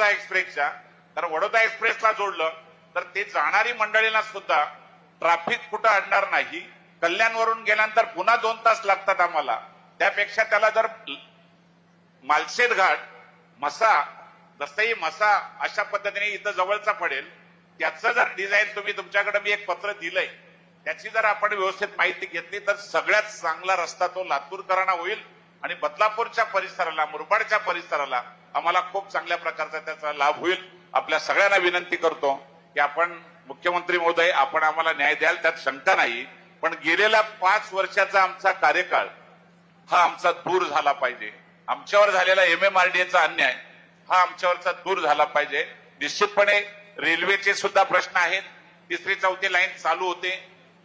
वडोदा एक्सप्रेसच्या. तर वडोदा एक्सप्रेसला जोडलं तर ते जाणारी मंडळींना सुद्धा ट्रॅफिक कुठं आणणार नाही कल्याणवरून गेल्यानंतर पुन्हा दोन तास लागतात आम्हाला. त्यापेक्षा त्याला जर मालशेत घाट मसा दसई मसा अशा पद्धतीने इथं जवळचा पडेल त्याचं जर डिझाईन तुम्ही तुमच्याकडे मी एक पत्र दिलंय त्याची जर आपण व्यवस्थित माहिती घेतली तर सगळ्यात चांगला रस्ता तो लातूरकरांना होईल आणि बदलापूरच्या परिसराला मुरबाडच्या परिसराला आम्हाला खूप चांगल्या प्रकारचा त्याचा लाभ होईल. आपल्या सगळ्यांना विनंती करतो की आपण मुख्यमंत्री महोदय आपण आम्हाला न्याय द्याल त्यात शंका नाही. पण गेलेल्या पाच वर्षाचा आमचा कार्यकाळ हा आमचा दूर झाला पाहिजे. आमच्यावर झालेला एम एम चा अन्याय हा आमच्यावरचा दूर झाला पाहिजे. निश्चितपणे रेल्वेचे सुद्धा प्रश्न आहेत. तिसरी चौथी लाईन चालू होते.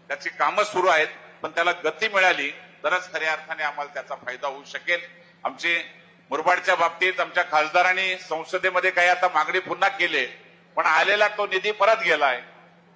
त्याची कामं सुरू आहेत. पण त्याला गती मिळाली तरच खऱ्या अर्थाने आम्हाला त्याचा फायदा होऊ शकेल. आमचे मुरबाडच्या बाबतीत आमच्या खासदारांनी संसदेमध्ये काही आता मागणी पुन्हा केली पण आलेला तो निधी परत गेलाय.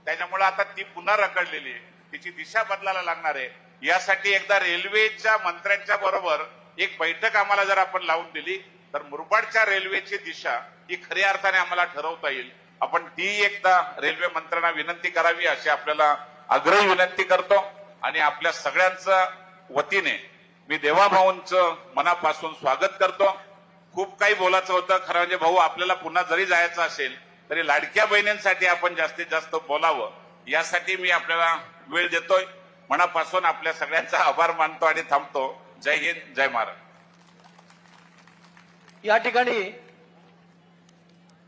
त्याच्यामुळे आता ती पुन्हा रखडलेली आहे. तिची दिशा बदलायला लागणार आहे. यासाठी एकदा रेल्वेच्या मंत्र्यांच्या बरोबर एक बैठक आम्हाला जर आपण लावून दिली तर मुरबाडच्या रेल्वेची दिशा ही खऱ्या अर्थाने आम्हाला ठरवता येईल. आपण ती एकदा रेल्वे मंत्र्यांना विनंती करावी अशी आपल्याला आग्रही विनंती करतो. आणि आपल्या सगळ्यांच्या वतीने मी देवाभाऊंचं मनापासून स्वागत करतो. खूप काही बोलायचं होतं खरं म्हणजे भाऊ आपल्याला पुन्हा जरी जायचं असेल तरी लाडक्या बहिणींसाठी आपण जास्तीत जास्त बोलावं. यासाठी मी आपल्याला वेळ देतोय. मनापासून आपल्या सगळ्यांचा आभार मानतो आणि थांबतो. जय हिंद जय महाराज. या ठिकाणी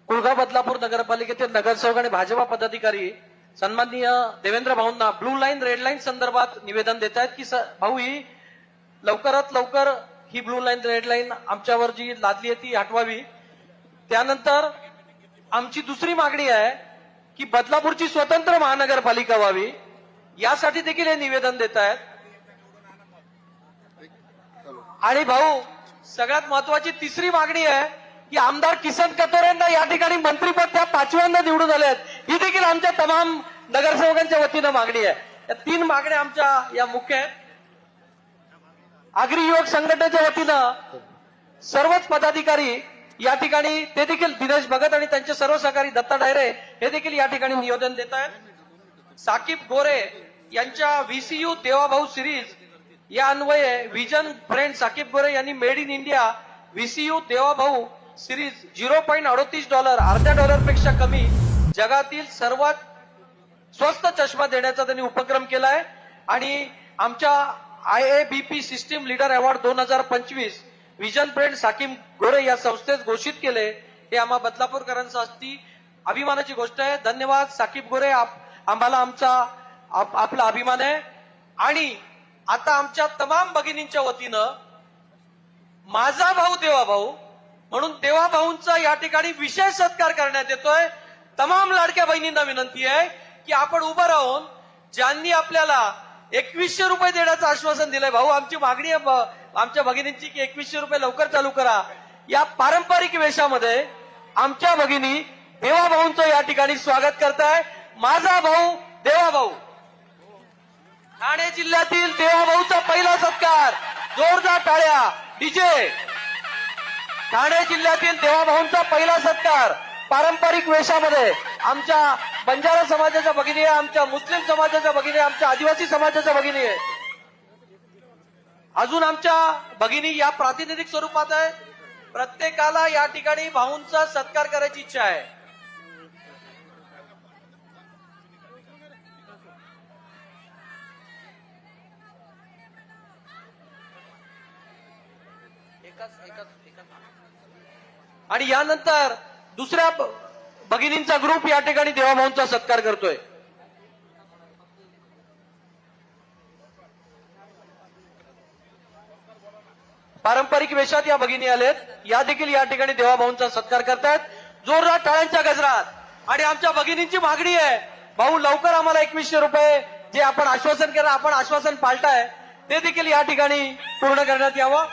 कुळगा बदलापूर नगरपालिकेतील नगरसेवक आणि भाजपा पदाधिकारी सन्माननीय देवेंद्र भाऊंना ब्लू लाईन रेड लाईन संदर्भात निवेदन देत आहेत की भाऊ ही लवकरात लवकर ही ब्लू लाईन रेड लाईन आमच्यावर जी लादली आहे ती हटवावी. त्यानंतर आमची दुसरी मागणी आहे की बदलापूरची स्वतंत्र महानगरपालिका व्हावी. यासाठी देखील हे निवेदन देत आहेत. आणि भाऊ सगळ्यात महत्वाची तिसरी मागणी आहे की आमदार किसन कतोरेंना या ठिकाणी मंत्रीपद त्या पाचव्यांदा निवडून आले आहेत. ही देखील आमच्या तमाम नगरसेवकांच्या वतीनं मागणी आहे. या तीन मागण्या आमच्या या मुख्य आहेत. आगरी युवक संघटनेच्या वतीनं सर्वच पदाधिकारी या ठिकाणी ते देखील दिनेश भगत आणि त्यांचे सर्व सहकारी दत्ता डायरे हे देखील या ठिकाणी नियोजन देत आहेत. साकीब गोरे यांच्या व्हीसीयू देवाभाऊ सिरीज या अन्वये व्हिजन फ्रेंड साकीब गोरे यांनी made in India VCU Devabhau series zero point अडोतीस डॉलर अर्ध्या डॉलरपेक्षा कमी जगातील सर्वात स्वस्त चष्मा देण्याचा त्यांनी उपक्रम केला आहे आणि आमच्या I A B P system leader award दोन हजार पंचवीस विजन फ्रेंड साकीम गोरे या संस्थेत घोषित केले. हे आम्हा बदलापूरकरांसाठी अभिमानाची गोष्ट आहे. धन्यवाद साकीब गोरे. आप- आम्हाला आमचा आप- आपला अभिमान आहे. आणि आता आमच्या तमाम भगिनींच्या वतीनं माझा भाऊ देवा भाऊ म्हणून देवा भाऊंचा या ठिकाणी विशेष सत्कार करण्यात येतोय. तमाम लाडक्या बहिणींना विनंती आहे की आपण उभं राहून ज्यांनी आपल्याला एकवीसशे रुपये देण्याचं आश्वासन दिलंय. भाऊ आमची मागणी आहे आमच्या भगिनींची की एकवीसशे रुपये लवकर चालू करा. या पारंपरिक वेशामध्ये आमच्या भगिनी देवा भाऊंचं या ठिकाणी स्वागत करताय. माझा भाऊ देवा भाऊ. ठाणे जिल्ह्यातील देवाभाऊचा पहिला सत्कार. जोरदार टाळ्या. डीजे. ठाणे जिल्ह्यातील देवाभाऊंचा पहिला सत्कार. पारंपरिक वेशामध्ये आमच्या बंजारा समाजाच्या भगिनी आहे आमच्या मुस्लिम समाजाच्या भगिनी आहे आमच्या आदिवासी समाजाच्या भगिनी आहे. अजून आमच्या भगिनी या प्रातिनिधिक स्वरूपात आहे. प्रत्येकाला या ठिकाणी भाऊंचा सत्कार करायची इच्छा आहे. आणि यानंतर दुसऱ्या भगिनींचा ग्रुप या ठिकाणी देवाभाऊंचा सत्कार करतोय. पारंपरिक वेशात या भगिनी आलेत. या देखील या ठिकाणी देवाभाऊंचा सत्कार करतायत. जोरदार टाळ्यांच्या गजरात. आणि आमच्या भगिनींची मागणी आहे. भाऊ लवकर आम्हाला एकवीसशे रुपये जे आपण आश्वासन केलं आपण आश्वासन पाळताय ते देखील या ठिकाणी पूर्ण करण्यात यावं.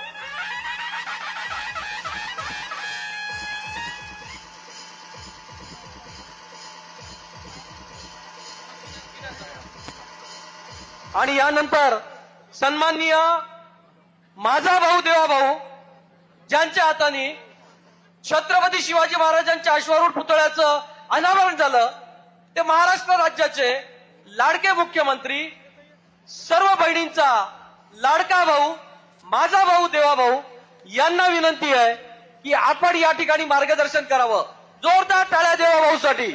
आणि यानंतर सन्माननीय माझा भाऊ देवा भाऊ ज्यांच्या हाताने छत्रपती शिवाजी महाराजांच्या अश्वारूढ पुतळ्याचं अनावरण झालं ते महाराष्ट्र राज्याचे लाडके मुख्यमंत्री सर्व बहिणींचा लाडका भाऊ माझा भाऊ देवा भाऊ यांना विनंती आहे की आपण या ठिकाणी मार्गदर्शन करावं. जोरदार टाळ्या देवा भाऊसाठी.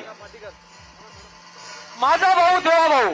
माझा भाऊ देवा भाऊ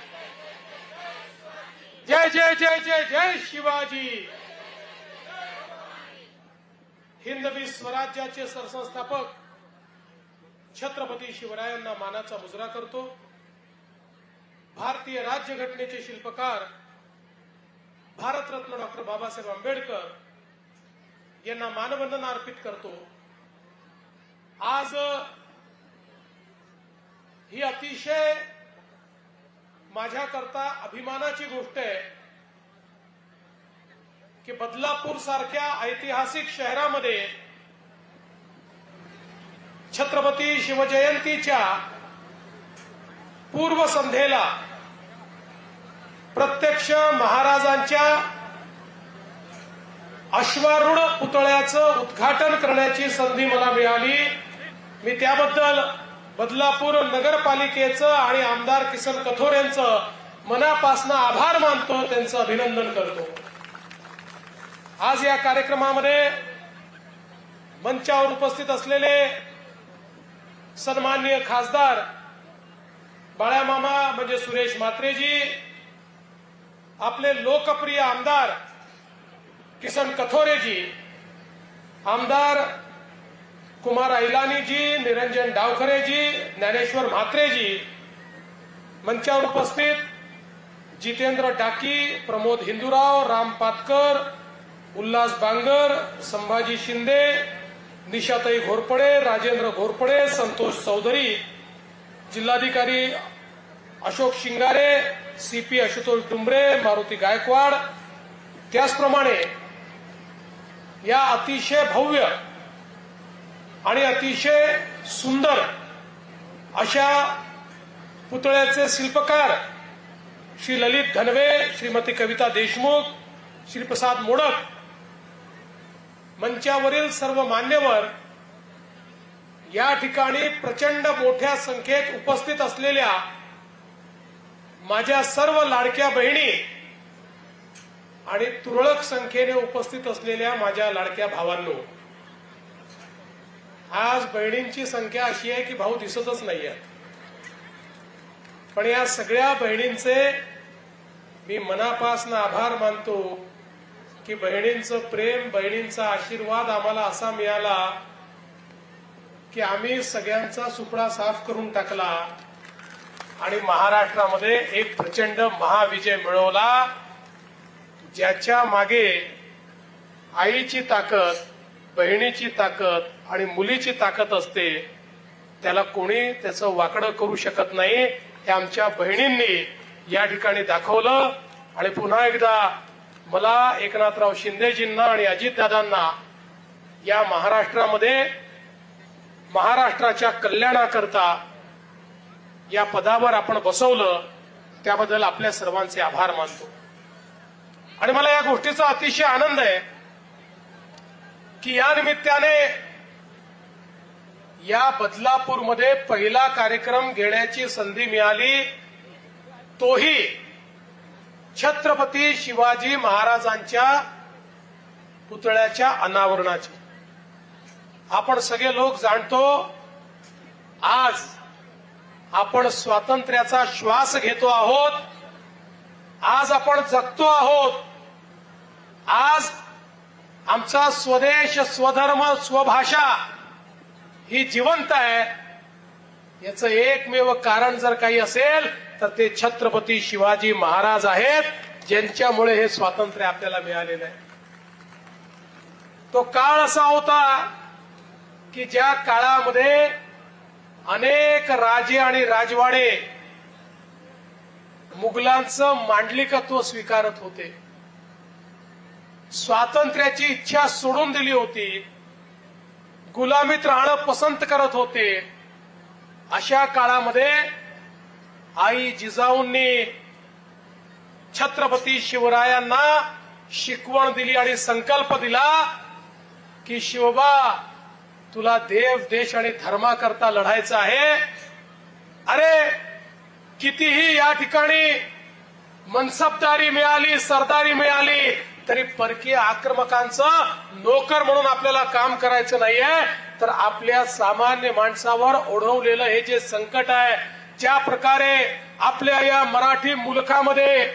जय जय जय जय जय शिवाजी. हिंदवी स्वराज्याचे सरसंस्थापक छत्रपती शिवरायांना मानाचा मुजरा करतो. भारतीय राज्यघटनेचे शिल्पकार भारतरत्न डॉक्टर बाबासाहेब आंबेडकर यांना मानवंदना अर्पित करतो. आज ही अतिशय माझ्याकरता अभिमानाची गोष्ट आहे की बदलापूर सारख्या ऐतिहासिक शहरामध्ये छत्रपती शिवजयंतीच्या पूर्वसंध्येला प्रत्यक्ष महाराजांच्या अश्वारूढ पुतळ्याचं उद्घाटन करण्याची संधी मला मिळाली. मी त्याबद्दल बदलापूर नगरपालिकेचं आणि आमदार किसन कथोर यांचं मनापासून आभार मानतो त्यांचं अभिनंदन करतो. आज या कार्यक्रमामध्ये मंचावर उपस्थित असलेले सन्माननीय खासदार बाळ्यामामा म्हणजे सुरेश म्हात्रेजी आपले लोकप्रिय आमदार किसन कथोरेजी आमदार कुमार ऐलानीजी निरंजन डावखरेजी ज्ञानेश्वर म्हात्रेजी मंचावर उपस्थित जितेंद्र डाकी प्रमोद हिंदूराव राम पातकर उल्हास बांगर संभाजी शिंदे निशाताई घोरपडे राजेंद्र घोरपडे संतोष चौधरी जिल्हाधिकारी अशोक शिंगारे सीपी आशुतोष डुंबरे मारुती गायकवाड. त्याचप्रमाणे या अतिशय भव्य आणि अतिशय सुंदर अशा पुतळ्याचे शिल्पकार श्री ललित धनवे श्रीमती कविता देशमुख श्रीप्रसाद मोडक मंचावरील सर्व मान्यवर या ठिकाणी प्रचंड मोठ्या संख्येत उपस्थित असलेल्या माझ्या सर्व लाडक्या बहिणी आणि तुरळक संख्येने उपस्थित असलेल्या माझ्या लाडक्या भावांनो आज बहिणींची संख्या अशी आहे की भाऊ दिसतच नाहीये. पण या सगळ्या बहिणींचे मी मनापासून आभार मानतो की बहिणींचं प्रेम बहिणींचा आशीर्वाद आम्हाला असा मिळाला की आम्ही सगळ्यांचा सुपडा साफ करून टाकला आणि महाराष्ट्रामध्ये एक प्रचंड महाविजय मिळवला ज्याच्या मागे आईची ताकद बहिणीची ताकद आणि मुलीची ताकद असते त्याला कोणी त्याचं वाकडं करू शकत नाही. हे आमच्या बहिणींनी या ठिकाणी दाखवलं. आणि पुन्हा एकदा मला एकनाथराव शिंदेजींना आणि अजितदादांना या महाराष्ट्रामध्ये महाराष्ट्राच्या कल्याणाकरता या पदावर आपण बसवलं त्याबद्दल आपल्या सर्वांचे आभार मानतो. आणि मला या गोष्टीचा अतिशय आनंद आहे की या निमित्ताने या बदलापूरमध्ये पहिला कार्यक्रम घेण्याची संधी मिळाली. तोही छत्रपती शिवाजी महाराजांच्या पुतळ्याच्या अनावरणाची. आपण सगळे लोक जाणतो आज आपण स्वातंत्र्याचा श्वास घेतो आहोत. आज आपण जगतो आहोत. आज आमचा स्वदेश स्वधर्म स्वभाषा ही जिवंत आहे. याचं एकमेव कारण जर काही असेल तर ते छत्रपती शिवाजी महाराज आहेत ज्यांच्यामुळे हे स्वातंत्र्य आपल्याला मिळालेलं आहे. तो काळ असा होता की ज्या काळामध्ये अनेक राजे आणि राजवाडे मुघलांचं मांडलिकत्व स्वीकारत होते. स्वातंत्र्याची इच्छा सोडून दिली होती. गुलामीत राहणं पसंत करत होते. अशा काळामध्ये आई जिजाऊंनी छत्रपती शिवरायांना शिकवण दिली आणि संकल्प दिला की शिवबा तुला देव देश आणि धर्माकरता लढायचं आहे. अरे कितीही या ठिकाणी मनसबदारी मिळाली सरदारी मिळाली तरी परकीय आक्रमकांचं नोकर म्हणून आपल्याला काम करायचं नाहीये. तर आपल्या सामान्य माणसावर ओढवलेलं हे जे संकट आहे ज्या प्रकारे आपल्या या मराठी मुलखामध्ये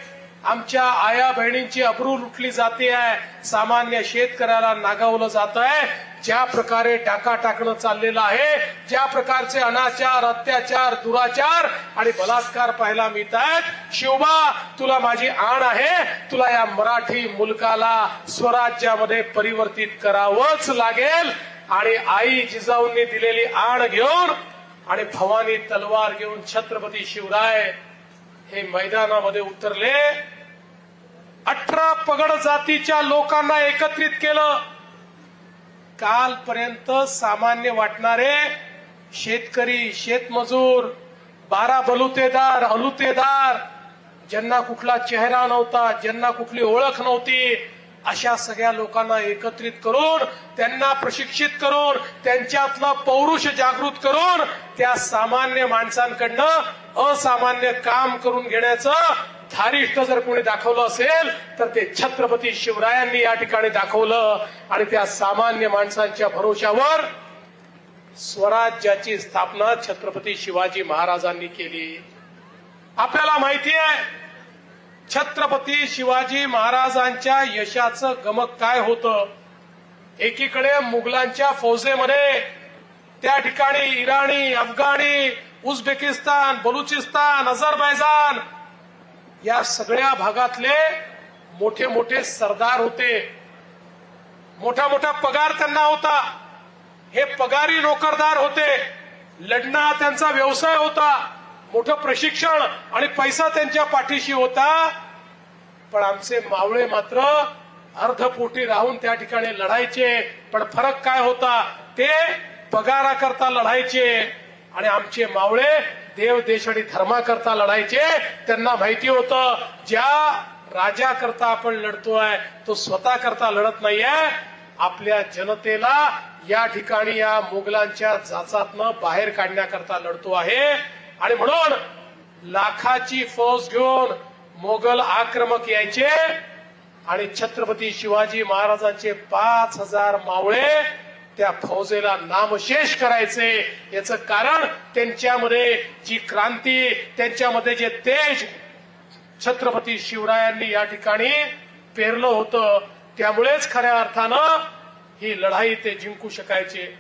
आमच्या आया बहिणींची अब्रू लुटली जाते आहे सामान्य शेतकऱ्याला नागावलं जात आहे ज्या प्रकारे टाका टाकणं चाललेलं आहे ज्या प्रकारचे अनाचार अत्याचार दुराचार आणि बलात्कार पाहायला मिळत आहेत शिवबा तुला माझी आण आहे. तुला या मराठी मुलकाला स्वराज्यामध्ये परिवर्तित करावंच लागेल. आणि आई जिजाऊंनी दिलेली आण घेऊन आणि भवानी तलवार घेऊन छत्रपती शिवराय हे मैदानामध्ये उतरले. अठरा पगड जातीच्या लोकांना एकत्रित केलं. कालपर्यंत सामान्य वाटणारे शेतकरी शेतमजूर बारा बलुतेदार अलुतेदार ज्यांना कुठला चेहरा नव्हता ज्यांना कुठली ओळख नव्हती अशा सगळ्या लोकांना एकत्रित करून त्यांना प्रशिक्षित करून त्यांच्यातलं पौरुष जागृत करून त्या सामान्य माणसांकडनं असामान्य काम करून घेण्याचं धारिष्ट जर कोणी दाखवलं असेल तर ते छत्रपती शिवरायांनी या ठिकाणी दाखवलं. आणि त्या सामान्य माणसांच्या भरोशावर स्वराज्याची स्थापना छत्रपती शिवाजी महाराजांनी केली. आपल्याला माहिती आहे छत्रपती शिवाजी महाराजांच्या यशाचं गमक काय होतं? एकीकडे मुघलांच्या फौजेमध्ये त्या ठिकाणी इराणी अफगाणी उझबेकिस्तान बलुचिस्तान अझरबैजान या सगळ्या भागातले मोठे मोठे सरदार होते. मोठा मोठा पगार त्यांना होता. हे पगारी नोकरदार होते. लढणं हा त्यांचा व्यवसाय होता. मोठं प्रशिक्षण आणि पैसा त्यांच्या पाठीशी होता. पण आमचे मावळे मात्र अर्धपोटी राहून त्या ठिकाणी लढायचे. पण फरक काय होता? ते पगाराकरता लढायचे. आणि आमचे मावळे देव देश आणि धर्माकरता लढायचे त्यांना माहिती होतं ज्या राजा करता आपण लढतोय तो स्वतः करता लढत नाहीये. आपल्या जनतेला या ठिकाणी या मुघलांच्या जाचातनं बाहेर काढण्याकरता लढतो आहे. आणि म्हणून लाखाची फौज घेऊन मोगल आक्रमक यायचे. आणि छत्रपती शिवाजी महाराजांचे पाच हजार मावळे त्या फौजेला नामशेष करायचे. याचं कारण त्यांच्यामध्ये जी क्रांती त्यांच्यामध्ये जे तेज छत्रपती शिवरायांनी या ठिकाणी पेरलं होतं त्यामुळेच खऱ्या अर्थानं ही लढाई ते जिंकू शकायचे.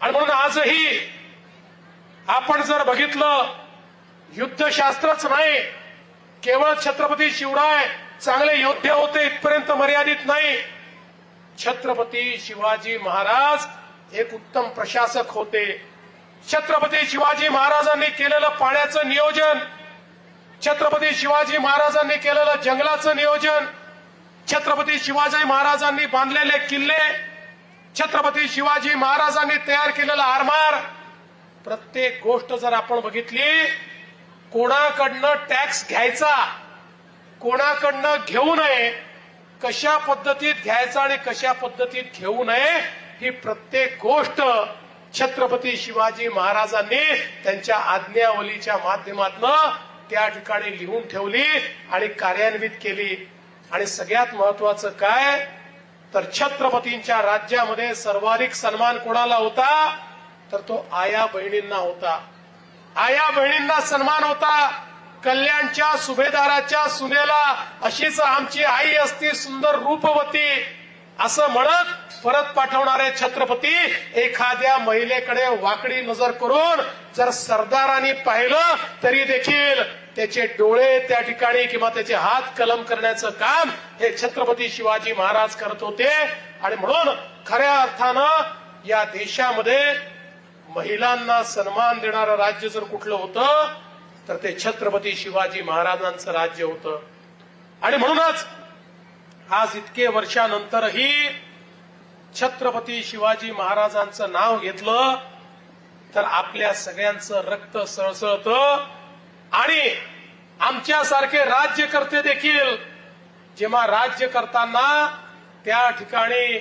आणि म्हणून आजही आपण जर बघितलं युद्धशास्त्रच नाही. केवळ छत्रपती शिवराय चांगले योद्धे होते इथपर्यंत मर्यादित नाही. छत्रपती शिवाजी महाराज एक उत्तम प्रशासक होते. छत्रपती शिवाजी महाराजांनी केलेलं पाण्याचं नियोजन छत्रपती शिवाजी महाराजांनी केलेलं जंगलाचं नियोजन छत्रपती शिवाजी महाराजांनी बांधलेले किल्ले छत्रपती शिवाजी महाराजांनी तयार केलेला आरमार. प्रत्येक गोष्ट जर आपण बघितली कोणाकडनं टॅक्स घ्यायचा कोणाकडनं घेऊ नये कशा पद्धतीत घ्यायचा आणि कशा पद्धतीत घेऊ नये ही प्रत्येक गोष्ट छत्रपती शिवाजी महाराजांनी त्यांच्या आज्ञावलीच्या माध्यमातून त्या ठिकाणी लिहून ठेवली आणि कार्यान्वित केली. आणि सगळ्यात महत्वाचं काय? तर छत्रपतींच्या राज्यामध्ये सर्वाधिक सन्मान कोणाला होता? तर तो आया बहिणींना होता. आया बहिणींना सन्मान होता. कल्याणच्या सुभेदाराच्या सुनेला अशीच आमची आई असती सुंदर रूपवती. असं म्हणत परत पाठवणारे छत्रपती एखाद्या महिलेकडे वाकडी नजर करून जर सरदारांनी पाहिलं तरी देखील त्याचे डोळे त्या ठिकाणी किंवा त्याचे हात कलम करण्याचं काम हे छत्रपती शिवाजी महाराज करत होते. आणि म्हणून खऱ्या अर्थानं या देशामध्ये महिलांना सन्मान देणारं राज्य जर कुठलं होतं तर ते छत्रपती शिवाजी महाराजांचं राज्य होतं. आणि म्हणूनच आज इतके वर्षानंतरही छत्रपती शिवाजी महाराजांचं नाव घेतलं तर आपल्या सगळ्यांचं रक्त सळसळत. आणि आमच्यासारखे राज्यकर्ते देखील जेव्हा राज्य करताना त्या ठिकाणी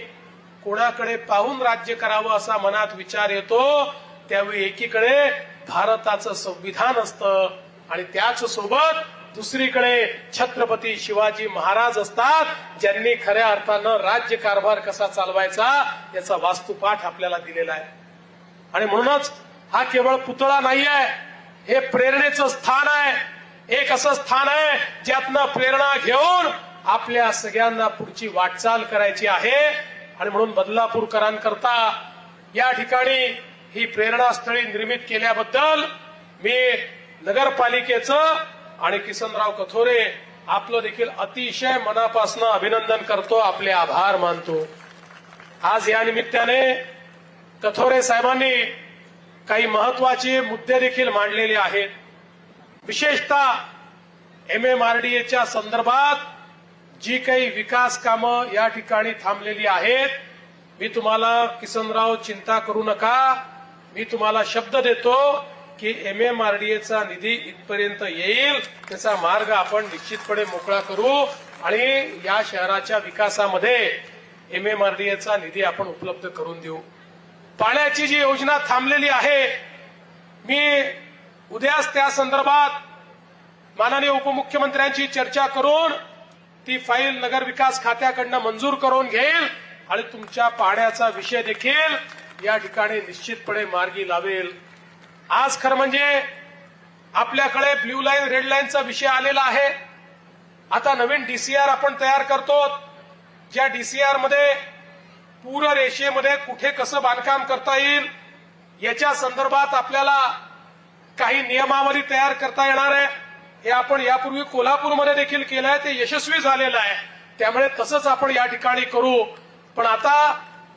कोणाकडे पाहून राज्य करावं असा मनात विचार येतो त्यावेळी एकीकडे भारताचं संविधान असतं आणि त्याच सोबत दुसरीकडे छत्रपती शिवाजी महाराज असतात ज्यांनी खऱ्या अर्थानं राज्य कारभार कसा चालवायचा याचा वास्तुपाठ आपल्याला दिलेला आहे. आणि म्हणूनच हा केवळ पुतळा नाही आहे हे प्रेरणेचं स्थान आहे. एक असं स्थान आहे ज्यातनं प्रेरणा घेऊन आपल्या सगळ्यांना पुढची वाटचाल करायची आहे. आणि म्हणून बदलापूरकरांकरता या ठिकाणी ही प्रेरणास्थळी निर्मित केल्याबद्दल मी नगरपालिकेचं आणि किसनराव कथोरे आपलं देखील अतिशय मनापासून अभिनंदन करतो आपले आभार मानतो. आज या निमित्ताने कथोरे साहेबांनी काही महत्त्वाचे मुद्दे देखील मांडलेले आहेत. विशेषतः एम एम आर डी एच्या संदर्भात जी काही विकास कामं या ठिकाणी थांबलेली आहेत मी तुम्हाला किसनराव चिंता करू नका. मी तुम्हाला शब्द देतो की एम एम आर डी एचा निधी इथपर्यंत येईल. त्याचा मार्ग आपण निश्चितपणे मोकळा करू आणि या शहराच्या विकासामध्ये एम एम आर डी एचा निधी आपण उपलब्ध करून देऊ. पाण्याची जी योजना थांबलेली आहे मी उद्याच त्या संदर्भात माननीय उपमुख्यमंत्र्यांची चर्चा करून ती फाईल नगर विकास खात्याकडनं मंजूर करून घेईल आणि तुमच्या पाण्याचा विषय देखील या ठिकाणी निश्चितपणे मार्गी लावेल. आज खरं म्हणजे आपल्याकडे ब्ल्यू लाईन रेड लाईनचा विषय आलेला आहे. आता नवीन डीसीआर आपण तयार करतो. ज्या डीसीआरमध्ये पूर रेषेमध्ये कुठे कसं बांधकाम करता येईल याच्या संदर्भात आपल्याला काही नियमावली तयार करता येणार आहे. हे आपण यापूर्वी कोल्हापूरमध्ये देखील केलं आहे ते यशस्वी झालेलं आहे. त्यामुळे तसंच आपण या ठिकाणी करू. पण आता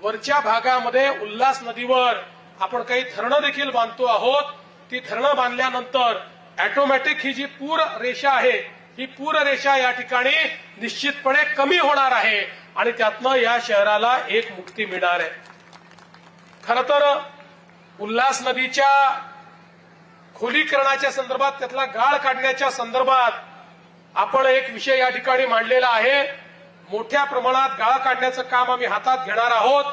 वरच्या भागामध्ये उल्हास नदीवर आपण काही धरणं देखील बांधतो आहोत. ती धरणं बांधल्यानंतर ऑटोमॅटिक ही जी पूर रेषा आहे ही पूर रेषा या ठिकाणी निश्चितपणे कमी होणार आहे आणि त्यातनं या शहराला एक मुक्ती मिळणार आहे. खर तर उल्हास नदीच्या खोलीकरणाच्या संदर्भात त्यातला गाळ काढण्याच्या संदर्भात आपण एक विषय या ठिकाणी मांडलेला आहे. मोठ्या प्रमाणात गाळ काढण्याचं काम आम्ही हातात घेणार आहोत.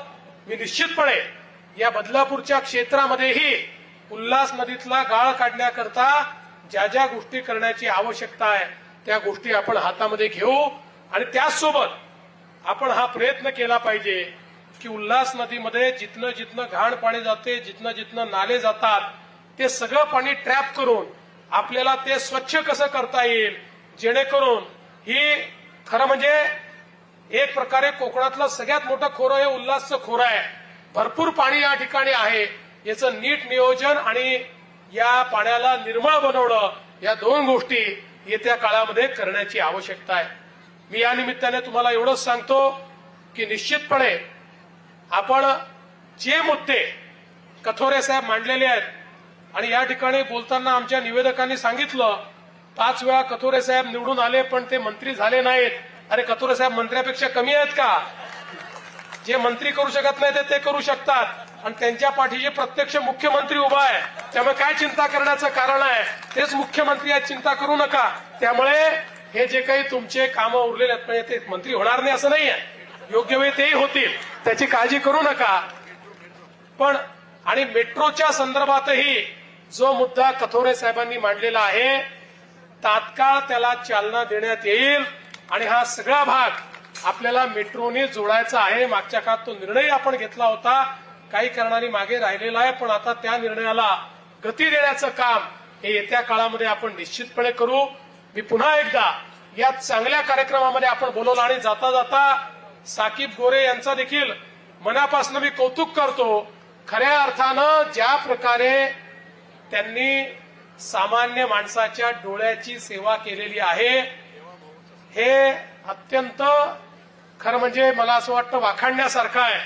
मी निश्चितपणे या बदलापूरच्या क्षेत्रामध्येही उल्हास नदीतला गाळ काढण्याकरता ज्या ज्या गोष्टी करण्याची आवश्यकता आहे त्या गोष्टी आपण हातामध्ये घेऊ. आणि त्याचसोबत आपण हा प्रयत्न केला पाहिजे की उल्हास नदीमध्ये जिथनं जिथनं घाण पाणी जाते जिथनं जिथनं नाले जातात ते सगळं पाणी ट्रॅप करून आपल्याला ते स्वच्छ कसं करता येईल जेणेकरून ही खरं म्हणजे एक प्रकारे कोकणातलं सगळ्यात मोठं खोरं हे उल्हासचं खोरं आहे. भरपूर पाणी या ठिकाणी आहे. याचं नीट नियोजन आणि या पाण्याला निर्मळ बनवणं या दोन गोष्टी येत्या काळामध्ये करण्याची आवश्यकता आहे. मी या निमित्ताने तुम्हाला एवढंच सांगतो की निश्चितपणे आपण जे मुद्दे कथोरे साहेब मांडलेले आहेत आणि या ठिकाणी बोलताना आमच्या निवेदकांनी सांगितलं पाच वेळा कथोरे साहेब निवडून आले पण ते मंत्री झाले नाहीत. अरे कथोरे साहेब मंत्र्यापेक्षा कमी आहेत का? जे मंत्री करू शकत नाही ते ते करू शकतात. आणि त्यांच्या पाठीशी प्रत्यक्ष मुख्यमंत्री उभा आहे. त्यामुळे काय चिंता करण्याचं कारण आहे? तेच मुख्यमंत्री आहेत चिंता करू नका. त्यामुळे हे जे काही तुमचे कामं उरलेले आहेत म्हणजे ते मंत्री होणार नाही असं नाही आहे योग्य वेळी तेही होतील. त्याची काळजी करू नका. पण आणि मेट्रोच्या संदर्भातही जो मुद्दा कथोरे साहेबांनी मांडलेला आहे तात्काळ त्याला चालना देण्यात येईल. आणि हा सगळा भाग आपल्याला मेट्रोने जोडायचा आहे. मागच्या काळात तो निर्णय आपण घेतला होता. काही कारणाने मागे राहिलेला आहे पण आता त्या निर्णयाला गती देण्याचं काम हे येत्या काळामध्ये आपण निश्चितपणे करू. मी पुन्हा एकदा या चांगल्या कार्यक्रमामध्ये आपण बोलवलं आणि जाता जाता साकीब गोरे यांचा देखील मनापासून मी कौतुक करतो. खऱ्या अर्थानं ज्या प्रकारे त्यांनी सामान्य माणसाच्या डोळ्याची सेवा केलेली आहे हे अत्यंत खरं म्हणजे मला असं वाटतं वाखाणण्यासारखं आहे.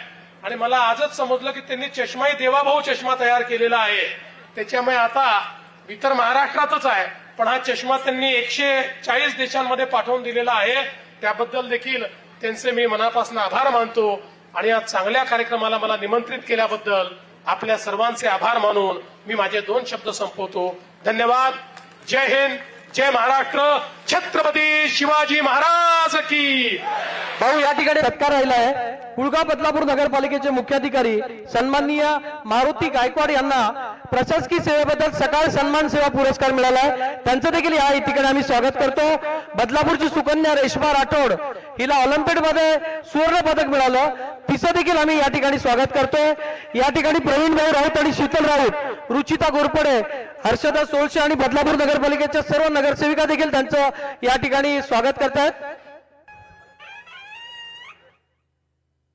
आणि मला आजच समजलं की त्यांनी चष्माही देवाभाऊ चष्मा तयार केलेला आहे. त्याच्यामुळे आता इतर महाराष्ट्रातच आहे पण हा चष्मा त्यांनी एकशे चाळीस देशांमध्ये पाठवून दिलेला आहे. त्याबद्दल देखील त्यांचे मी मनापासून आभार मानतो. आणि या चांगल्या कार्यक्रमाला मला निमंत्रित केल्याबद्दल आपल्या सर्वांचे आभार मानून मी माझे दोन शब्द संपवतो. धन्यवाद. जय हिंद. जय महाराष्ट्र छत्रपती शिवाजी महाराज की. भाऊ या ठिकाणी सत्कार राहिला आहे पुळगाव बदलापूर नगरपालिकेचे मुख्याधिकारी सन्माननीय मारुती गायकवाड यांना प्रशासकीय सेवेबद्दल सकाळ सन्मान सेवा पुरस्कार मिळाला आहे त्यांचं देखील या ठिकाणी आम्ही स्वागत करतो. बदलापूरची सुकन्या रेश्मा राठोड हिला ऑलिम्पिकमध्ये सुवर्ण पदक मिळालं. तिचं देखील आम्ही या ठिकाणी स्वागत करतोय. या ठिकाणी प्रवीण भाऊ राऊत आणि शीतल राऊत रुचिता गोरपडे हर्षदा सोळशे आणि बदलापूर नगरपालिकेच्या सर्व नगरसेविका देखील त्यांचं या ठिकाणी स्वागत करतायत.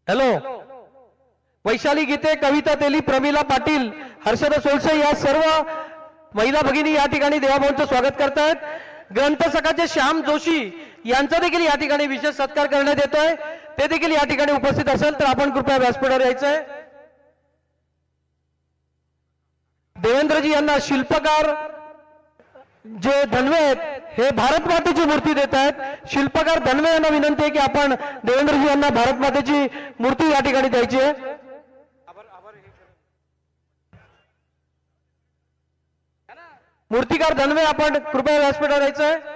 हॅलो. वैशाली गीते कविता तेली प्रमिला पाटील हर्षदा सोळसे या सर्व महिला भगिनी या ठिकाणी देवाभाऊंचं स्वागत करतायत. ग्रंथसखाचे श्याम जोशी यांचा देखील या ठिकाणी विशेष सत्कार करण्यात येतोय. ते देखील या ठिकाणी उपस्थित असेल तर आपण कृपया व्यासपीठावर यायचंय. देवेंद्रजी यांना शिल्पकार जे धनवे आहेत हे भारत मातेची मूर्ती देत आहेत. शिल्पकार धनवे यांना विनंती आहे की आपण देवेंद्रजी यांना भारत मातेची मूर्ती या ठिकाणी द्यायची आहे. मूर्तिकार धनवे आपण कृपया व्यासपीठावर यायचं आहे